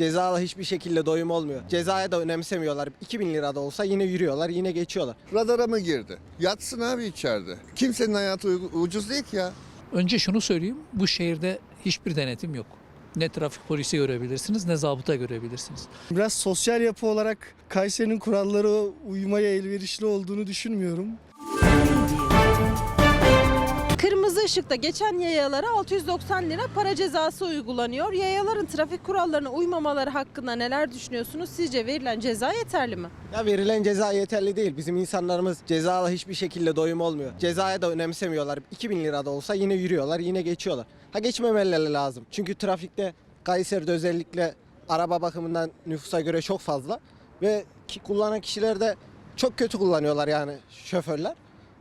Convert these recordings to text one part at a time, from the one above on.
Cezayla hiçbir şekilde doyum olmuyor. Cezaya da önemsemiyorlar. 2000 lira da olsa yine yürüyorlar, yine geçiyorlar. Radara mı girdi? Yatsın abi içeride. Kimsenin hayatı ucuz değil ki ya. Önce şunu söyleyeyim. Bu şehirde hiçbir denetim yok. Ne trafik polisi görebilirsiniz ne zabıta görebilirsiniz. Biraz sosyal yapı olarak Kayseri'nin kurallara uymaya elverişli olduğunu düşünmüyorum. Kırmızı ışıkta geçen yayalara 690 lira para cezası uygulanıyor. Yayaların trafik kurallarına uymamaları hakkında neler düşünüyorsunuz? Sizce verilen ceza yeterli mi? Ya verilen ceza yeterli değil. Bizim insanlarımız cezayla hiçbir şekilde doyum olmuyor. Cezaya da önemsemiyorlar. 2000 lira da olsa yine yürüyorlar, yine geçiyorlar. Ha geçmemeleri lazım. Çünkü trafikte Kayseri'de özellikle araba bakımından nüfusa göre çok fazla ve kullanan kişiler de çok kötü kullanıyorlar yani şoförler.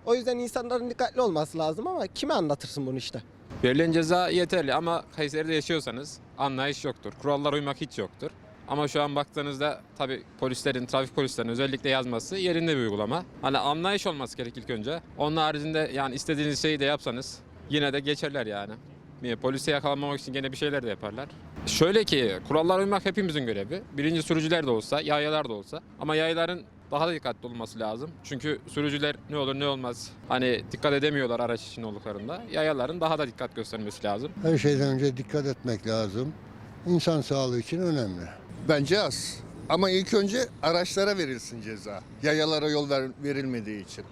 O yüzden insanların dikkatli olması lazım ama kime anlatırsın bunu işte? Verilen ceza yeterli ama Kayseri'de yaşıyorsanız anlayış yoktur. Kurallara uymak hiç yoktur. Ama şu an baktığınızda tabii polislerin, trafik polislerinin özellikle yazması yerinde bir uygulama. Hani anlayış olması gerek ilk önce. Onun haricinde yani istediğiniz şeyi de yapsanız yine de geçerler yani. Polise yakalanmamak için gene bir şeyler de yaparlar. Şöyle ki kurallara uymak hepimizin görevi. Birinci sürücüler de olsa, yayalar da olsa. Ama yayaların daha da dikkatli olması lazım. Çünkü sürücüler ne olur ne olmaz hani dikkat edemiyorlar araç için olduklarında. Yayaların daha da dikkat göstermesi lazım. Her şeyden önce dikkat etmek lazım. İnsan sağlığı için önemli. Bence az. Ama ilk önce araçlara verilsin ceza. Yayalara yol ver- verilmediği için.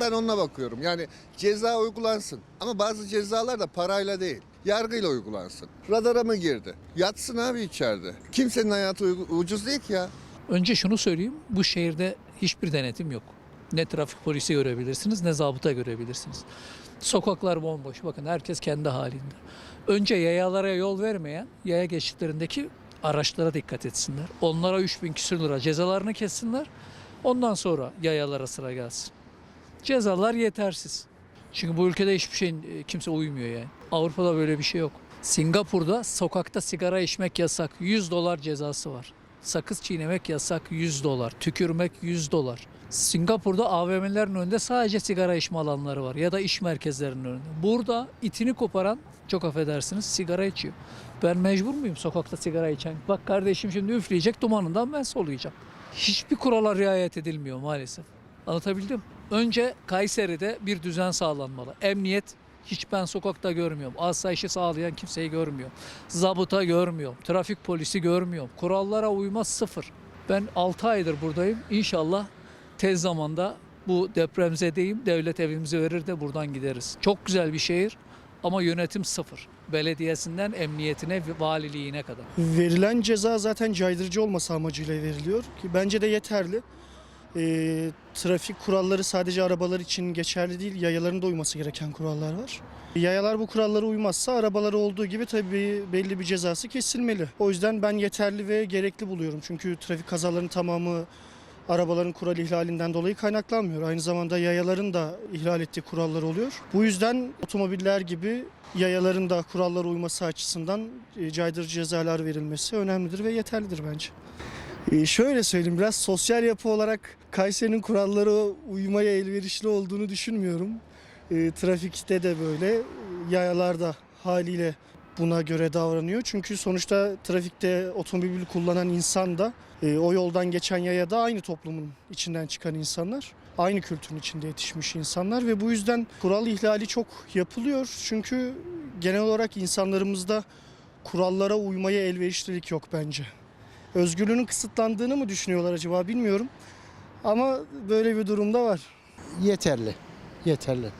Ben onunla bakıyorum. Yani ceza uygulansın. Ama bazı cezalar da parayla değil. Yargıyla uygulansın. Radara mı girdi? Yatsın abi içeride. Kimsenin hayatı ucuz değil ki ya. Önce şunu söyleyeyim. Bu şehirde hiçbir denetim yok. Ne trafik polisi görebilirsiniz ne zabıta görebilirsiniz. Sokaklar bomboş. Bakın herkes kendi halinde. Önce yayalara yol vermeyen yaya geçitlerindeki araçlara dikkat etsinler. Onlara 3000 küsür lira cezalarını kessinler. Ondan sonra yayalara sıra gelsin. Cezalar yetersiz. Çünkü bu ülkede hiçbir şeyin e, kimse uymuyor yani. Avrupa'da böyle bir şey yok. Singapur'da sokakta sigara içmek yasak. 100 dolar cezası var. Sakız çiğnemek yasak 100 dolar. Tükürmek 100 dolar. Singapur'da AVM'lerin önünde sadece sigara içme alanları var ya da iş merkezlerinin önünde. Burada itini koparan çok affedersiniz sigara içiyor. Ben mecbur muyum sokakta sigara içen? Bak kardeşim şimdi üfleyecek dumanından ben soluyacağım. Hiçbir kurala riayet edilmiyor maalesef. Anlatabildim. Önce Kayseri'de bir düzen sağlanmalı. Emniyet hiç ben sokakta görmüyorum. Asayişi sağlayan kimseyi görmüyorum. Zabıta görmüyorum. Trafik polisi görmüyorum. Kurallara uyma sıfır. Ben 6 aydır buradayım. İnşallah tez zamanda bu depremzedeyim. Devlet evimizi verir de buradan gideriz. Çok güzel bir şehir ama yönetim sıfır. Belediyesinden emniyetine, valiliğine kadar. Verilen ceza zaten caydırıcı olması amacıyla veriliyor ki bence de yeterli. Ee, trafik kuralları sadece arabalar için geçerli değil, yayaların da uyması gereken kurallar var. Yayalar bu kurallara uymazsa arabaları olduğu gibi tabii belli bir cezası kesilmeli. O yüzden ben yeterli ve gerekli buluyorum. Çünkü trafik kazalarının tamamı arabaların kural ihlalinden dolayı kaynaklanmıyor. Aynı zamanda yayaların da ihlal ettiği kurallar oluyor. Bu yüzden otomobiller gibi yayaların da kurallara uyması açısından e, caydırıcı cezalar verilmesi önemlidir ve yeterlidir bence. E, şöyle söyleyeyim biraz sosyal yapı olarak Kayseri'nin kurallara uymaya elverişli olduğunu düşünmüyorum. E, trafikte de böyle, yayalar da haliyle buna göre davranıyor. Çünkü sonuçta trafikte otomobil kullanan insan da e, o yoldan geçen yaya da aynı toplumun içinden çıkan insanlar. Aynı kültürün içinde yetişmiş insanlar ve bu yüzden kural ihlali çok yapılıyor. Çünkü genel olarak insanlarımızda kurallara uymaya elverişlilik yok bence. Özgürlüğünün kısıtlandığını mı düşünüyorlar acaba bilmiyorum. Ama böyle bir durumda var. yeterli. Yeterli.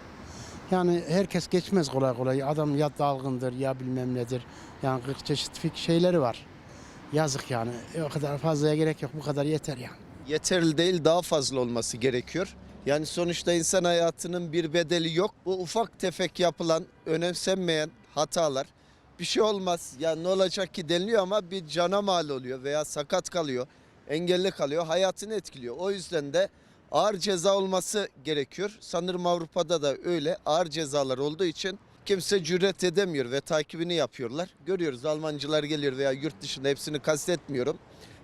Yani herkes geçmez kolay kolay. Adam ya dalgındır ya bilmem nedir. Yani 40 çeşit şeyleri var. Yazık yani. E, O kadar fazlaya gerek yok. Bu kadar yeter yani. yeterli değil daha fazla olması gerekiyor. Yani sonuçta insan hayatının bir bedeli yok. Bu ufak tefek yapılan, önemsenmeyen hatalar bir şey olmaz. Ya ne olacak ki deniliyor ama bir cana mal oluyor veya sakat kalıyor, engelli kalıyor, hayatını etkiliyor. O yüzden de ağır ceza olması gerekiyor. Sanırım Avrupa'da da öyle ağır cezalar olduğu için kimse cüret edemiyor ve takibini yapıyorlar. Görüyoruz Almancılar geliyor veya yurt dışında hepsini kastetmiyorum.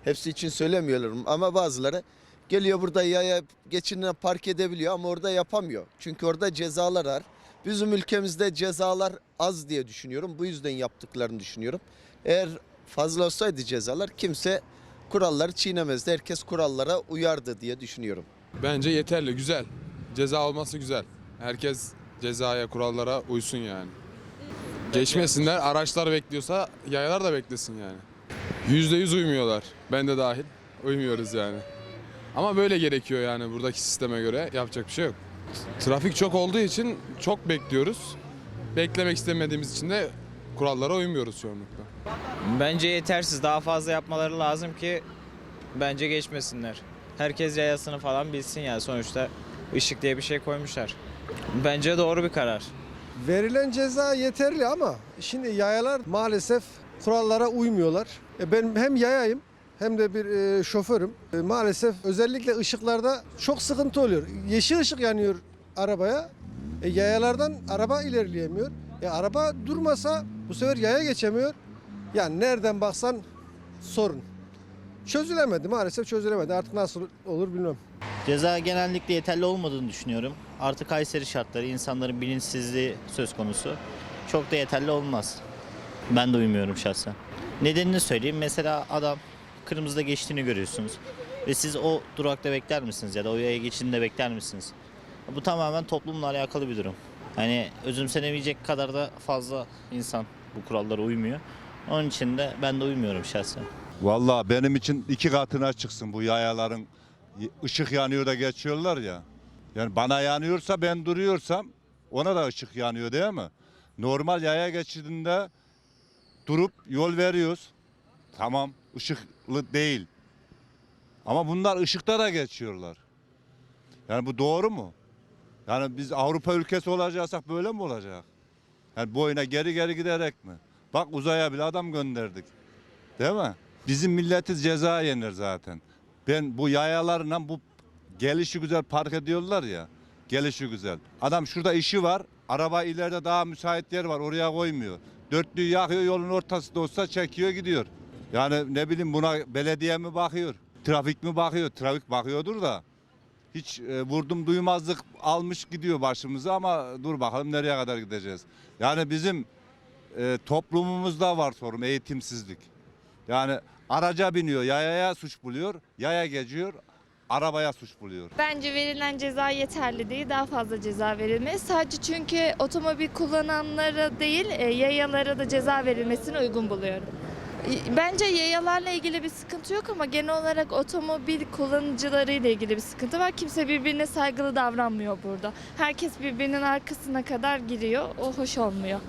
Hepsi için söylemiyorum ama bazıları geliyor burada yaya geçinine park edebiliyor ama orada yapamıyor. Çünkü orada cezalar var. Bizim ülkemizde cezalar az diye düşünüyorum. Bu yüzden yaptıklarını düşünüyorum. Eğer fazla olsaydı cezalar kimse kuralları çiğnemezdi. Herkes kurallara uyardı diye düşünüyorum. Bence yeterli, güzel. Ceza olması güzel. Herkes cezaya, kurallara uysun yani. Geçmesinler, araçlar bekliyorsa yayalar da beklesin yani. Yüzde yüz uymuyorlar, ben de dahil. Uymuyoruz yani. Ama böyle gerekiyor yani buradaki sisteme göre, yapacak bir şey yok. Trafik çok olduğu için çok bekliyoruz. Beklemek istemediğimiz için de kurallara uymuyoruz çoğunlukla. Bence yetersiz. Daha fazla yapmaları lazım ki bence geçmesinler. Herkes yayasını falan bilsin yani sonuçta ışık diye bir şey koymuşlar. Bence doğru bir karar. Verilen ceza yeterli ama şimdi yayalar maalesef kurallara uymuyorlar. E, Ben hem yayayım hem de bir e, şoförüm. E, maalesef özellikle ışıklarda çok sıkıntı oluyor. Yeşil ışık yanıyor arabaya. E, yayalardan araba ilerleyemiyor. E, araba durmasa bu sefer yaya geçemiyor. Yani nereden baksan sorun. Çözülemedi maalesef çözülemedi. Artık nasıl olur bilmem. Ceza genellikle yeterli olmadığını düşünüyorum. Artık Kayseri şartları, insanların bilinçsizliği söz konusu. Çok da yeterli olmaz. Ben de uymuyorum şahsen. Nedenini söyleyeyim. Mesela adam kırmızıda geçtiğini görüyorsunuz. Ve siz o durakta bekler misiniz ya da o yaya geçidinde bekler misiniz? Bu tamamen toplumla alakalı bir durum. Hani özümsenemeyecek kadar da fazla insan bu kurallara uymuyor. Onun için de ben de uymuyorum şahsen. Vallahi benim için iki katına çıksın bu yayaların ışık yanıyor da geçiyorlar ya. Yani bana yanıyorsa ben duruyorsam ona da ışık yanıyor değil mi? Normal yaya geçidinde durup yol veriyoruz. Tamam ışıklı değil. Ama bunlar ışıkta da geçiyorlar. Yani bu doğru mu? Yani biz Avrupa ülkesi olacaksak böyle mi olacak? Yani boyuna geri geri giderek mi? Bak uzaya bile adam gönderdik. Değil mi? Bizim milletiz ceza yenir zaten. Ben bu yayalarla bu gelişi güzel park ediyorlar ya. Gelişi güzel. Adam şurada işi var. Araba ileride daha müsait yer var. Oraya koymuyor. Dörtlüğü yakıyor yolun ortasında olsa çekiyor gidiyor. Yani ne bileyim buna belediye mi bakıyor? Trafik mi bakıyor? Trafik bakıyordur da. Hiç e, vurdum duymazlık almış gidiyor başımıza ama dur bakalım nereye kadar gideceğiz. Yani bizim e, toplumumuzda var sorun eğitimsizlik. Yani araca biniyor, yayaya suç buluyor, yaya geçiyor, arabaya suç buluyor. Bence verilen ceza yeterli değil. Daha fazla ceza verilmeli. Sadece çünkü otomobil kullananlara değil e, yayalara da ceza verilmesini uygun buluyorum. Bence yayalarla ilgili bir sıkıntı yok ama genel olarak otomobil kullanıcıları ile ilgili bir sıkıntı var. Kimse birbirine saygılı davranmıyor burada. Herkes birbirinin arkasına kadar giriyor. O hoş olmuyor.